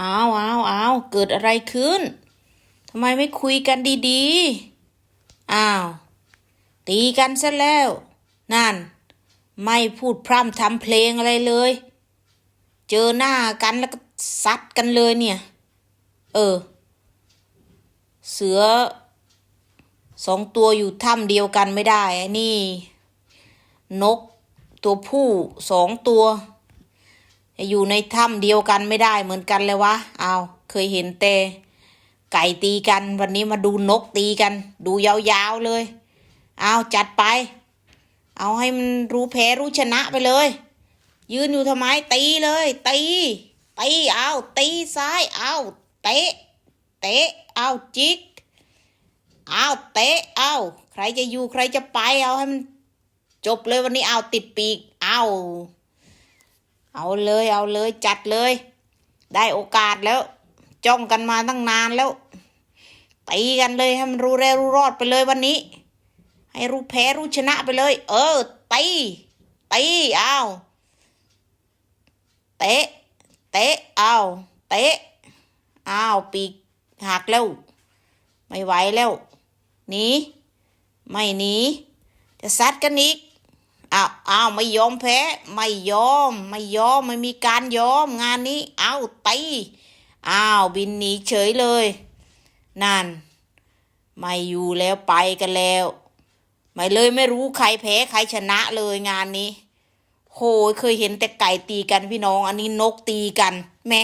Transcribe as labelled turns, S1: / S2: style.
S1: อ้าวอ้าวอ้าวเกิดอะไรขึ้นทำไมไม่คุยกันดีๆ อ้าว ตีกันซะแล้ว นั่น ไม่พูดพร่ำทำเพลงอะไรเลย เจอหน้ากันแล้วก็ซัดกันเลยเนี่ย เออ เสือสองตัวอยู่ถ้ำเดียวกันไม่ได้ไอ้นี่ นกตัวผู้สองตัว อยู่ในถ้ำเดียวกันไม่ได้เหมือนกันเลยวะเอาเคยเห็นแต่ไก่ตีกันวันนี้มาดูนกตีกัน ดูยาวๆเลย เอาจัดไป เอาให้มันรู้แพ้รู้ชนะไปเลย ยืนอยู่ทำไมตีเลยตีตีเอาตีซ้ายเอาเตะเตะเอาจิกเอาเตะเอาใครจะอยู่ใครจะไปเอาให้มันจบเลยวันนี้เอาติดปีกเอา เอาเลยเอาเลยจัดเลย ได้โอกาสแล้ว จ้องกันมาตั้งนานแล้วตีกันเลยให้มันรู้แร้รู้รอดไปเลยวันนี้ ให้รู้แพ้รู้ชนะไปเลย เออตีตีเอาเตะเตะเอาเตะเอาปีกหักแล้ว ไม่ไหวแล้วหนีไม่หนีจะซัดกันอีก อ้าวอ้าวไม่ยอมแพ้ ไม่ยอม ไม่ยอม ไม่มีการยอมงานนี้ เอาตีอ้าวบินหนีเฉยเลย นั่น ไม่อยู่แล้วไปกันแล้ว ไม่เลยไม่รู้ใครแพ้ใครชนะเลยงานนี้โหยเคยเห็นแต่ไก่ตีกันพี่น้อง อันนี้นกตีกันแม่